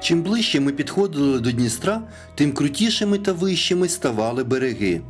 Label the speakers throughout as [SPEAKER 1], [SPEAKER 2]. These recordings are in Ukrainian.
[SPEAKER 1] Чим ближче ми підходили до Дністра, тим крутішими та вищими ставали береги.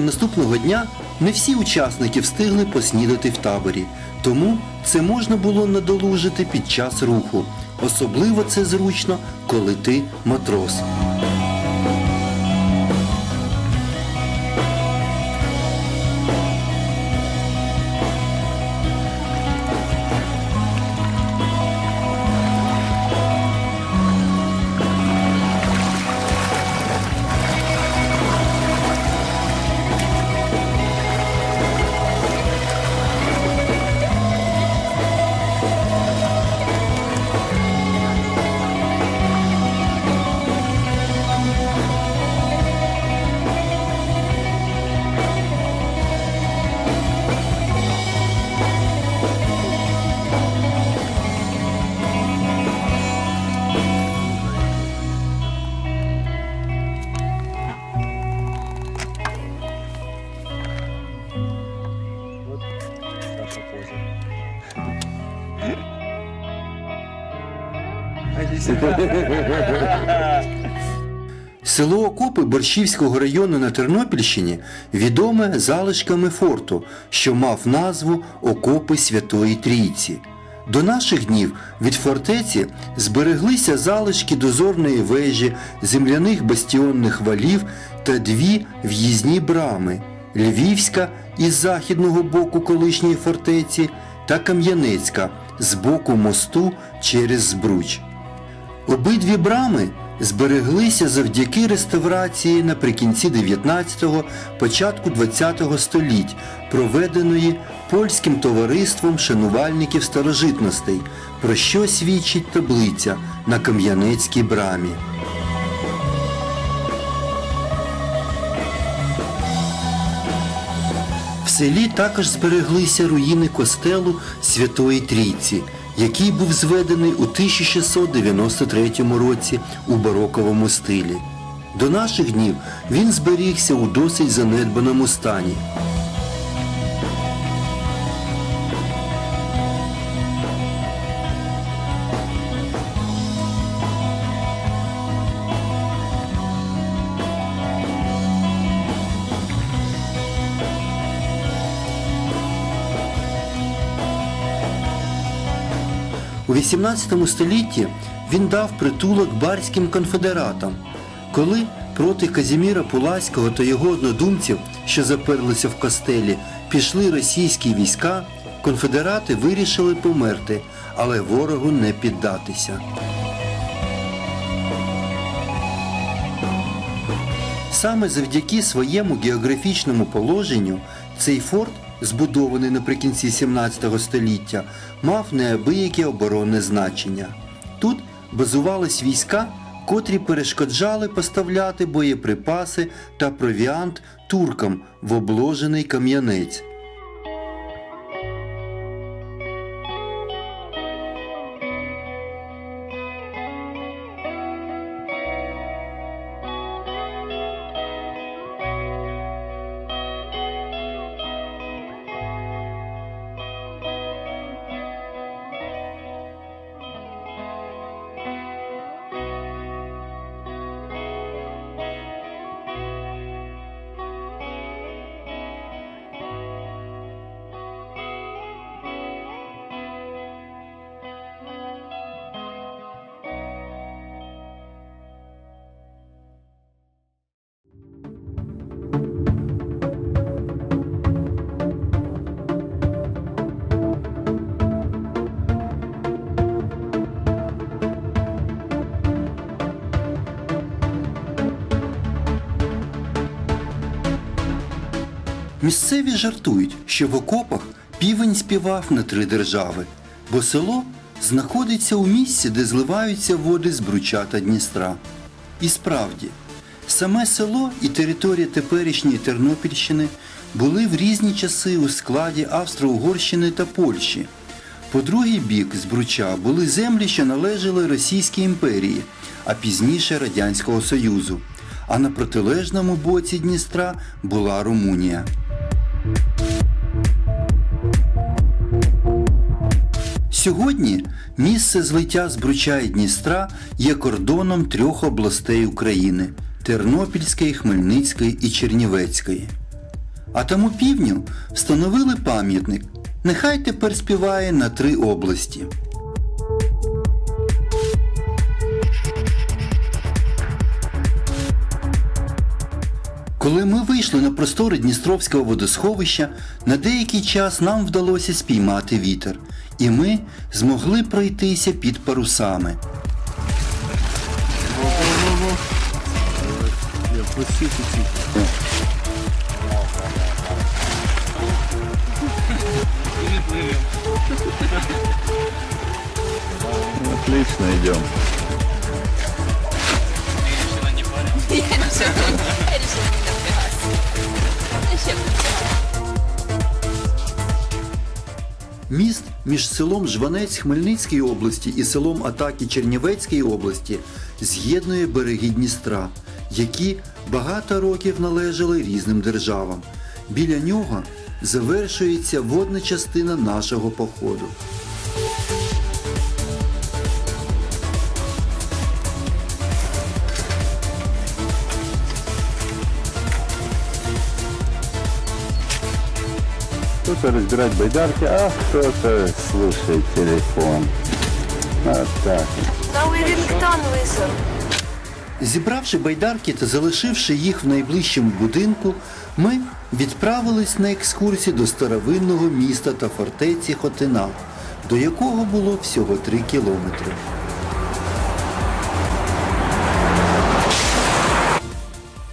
[SPEAKER 1] Ранком наступного дня не всі учасники встигли поснідати в таборі, тому це можна було надолужити під час руху. Особливо це зручно, коли ти матрос. Село Окопи Борщівського району на Тернопільщині відоме залишками форту, що мав назву Окопи Святої Трійці. До наших днів від фортеці збереглися залишки дозорної вежі, земляних бастіонних валів та дві в'їзні брами Львівська із західного боку колишньої фортеці та Кам'янецька з боку мосту через Збруч. Обидві брами збереглися завдяки реставрації наприкінці 19-го, початку 20-го століть, проведеної польським товариством шанувальників старожитностей, про що свідчить таблиця на Кам'янецькій брамі. В селі також збереглися руїни костелу Святої Трійці, який був зведений у 1693 році у бароковому стилі. До наших днів він зберігся у досить занедбаному стані. XVIII столітті він дав притулок барським конфедератам. Коли проти Казіміра Пуласького та його однодумців, що заперлися в костелі, пішли російські війська, конфедерати вирішили померти, але ворогу не піддатися. Саме завдяки своєму географічному положенню цей форт, збудований наприкінці 17 століття, мав неабияке оборонне значення. Тут базувались війська, котрі перешкоджали поставляти боєприпаси та провіант туркам в обложений кам'янець. Місцеві жартують, що в окопах півень співав на три держави, бо село знаходиться у місці, де зливаються води з Бруча та Дністра. І справді, саме село і територія теперішньої Тернопільщини були в різні часи у складі Австро-Угорщини та Польщі. По другий бік з Бруча були землі, що належали Російській імперії, а пізніше Радянського Союзу. А на протилежному боці Дністра була Румунія. Сьогодні місце злиття з і Дністра є кордоном трьох областей України Тернопільської, Хмельницької і Чернівецької. А тому півню встановили пам'ятник. Нехай тепер співає на три області. Коли ми вийшли на простори Дністровського водосховища, на деякий час нам вдалося спіймати вітер, і ми змогли пройтися під парусами.
[SPEAKER 2] Отлично идем.
[SPEAKER 3] Я решила, не напрягаться.
[SPEAKER 1] Міст між селом Жванець Хмельницької області і селом Атаки Чернівецької області з'єднує береги Дністра, які багато років належали різним державам. Біля нього завершується водна частина нашого походу.
[SPEAKER 2] Кто-то разбирать байдарки, а кто-то слушает телефон. Вот так.
[SPEAKER 4] We ringtone listen.
[SPEAKER 1] Зібравши байдарки та залишивши їх в найближчому будинку, ми відправились на екскурсію до старовинного міста та фортеці Хотина, до якого було всього три кілометри.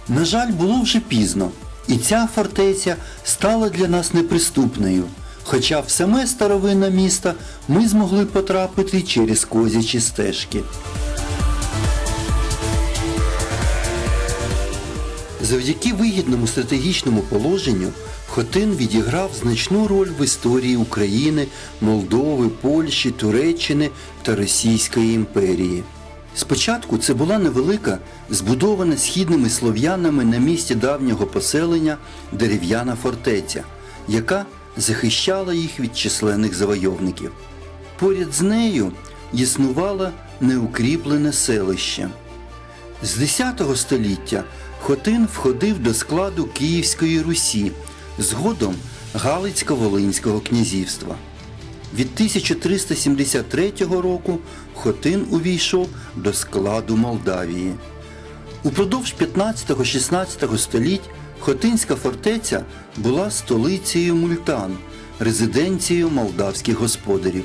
[SPEAKER 1] На жаль, було вже пізно, і ця фортеця стала для нас неприступною. Хоча в саме старовинне місто ми змогли потрапити через козячі стежки. Завдяки вигідному стратегічному положенню Хотин відіграв значну роль в історії України, Молдови, Польщі, Туреччини та Російської імперії. Спочатку це була невелика, збудована східними слов'янами на місці давнього поселення дерев'яна фортеця, яка захищала їх від численних завойовників. Поряд з нею існувало неукріплене селище. З X століття Хотин входив до складу Київської Русі, згодом Галицько-Волинського князівства. Від 1373 року Хотин увійшов до складу Молдавії. Упродовж 15-16 століть Хотинська фортеця була столицею мультан, резиденцією молдавських господарів.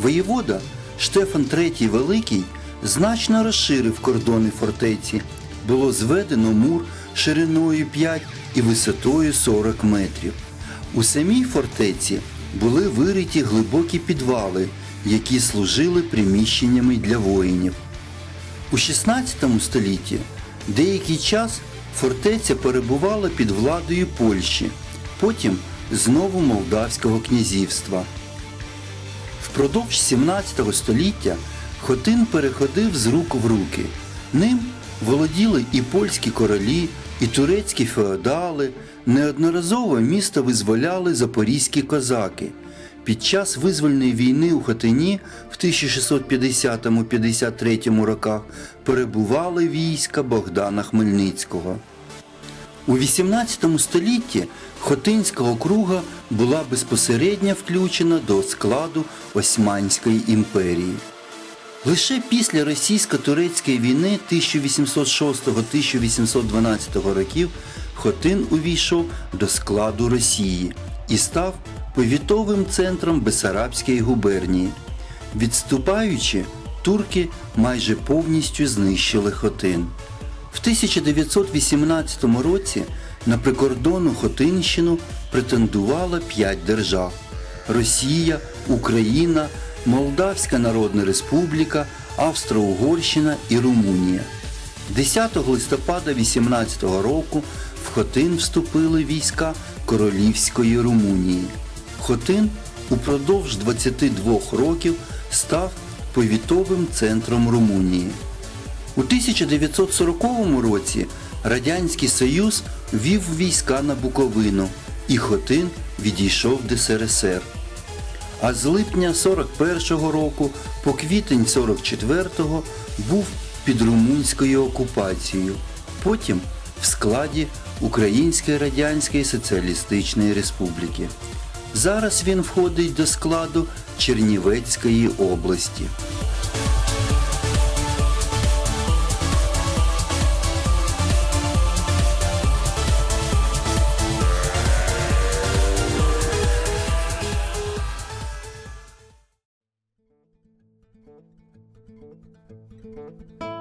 [SPEAKER 1] Воєвода Штефан III Великий значно розширив кордони фортеці. Було зведено мур шириною 5 і висотою 40 метрів. У самій фортеці були вириті глибокі підвали, які служили приміщеннями для воїнів. У 16 столітті деякий час фортеця перебувала під владою Польщі, потім знову Молдавського князівства. Впродовж 17 століття Хотин переходив з рук в руки. Ним володіли і польські королі, і турецькі феодали. Неодноразово місто визволяли запорізькі козаки. Під час визвольної війни у Хотині в 1650-53 роках перебували війська Богдана Хмельницького. У XVIII столітті Хотинська округа була безпосередньо включена до складу Османської імперії. Лише після російсько-турецької війни 1806-1812 років Хотин увійшов до складу Росії і став повітовим центром Бесарабської губернії. Відступаючи, турки майже повністю знищили Хотин. В 1918 році на прикордонну Хотинщину претендувало п'ять держав: Росія, Україна, Молдавська Народна Республіка, Австро-Угорщина і Румунія. 10 листопада 18 року в Хотин вступили війська Королівської Румунії. Хотин упродовж 22 років став повітовим центром Румунії. У 1940 році Радянський Союз вів війська на Буковину і Хотин відійшов до СРСР. А з липня 41-го року по квітень 44-го був під румунською окупацією, потім в складі Української Радянської Соціалістичної Республіки. Зараз він входить до складу Чернівецької області. Música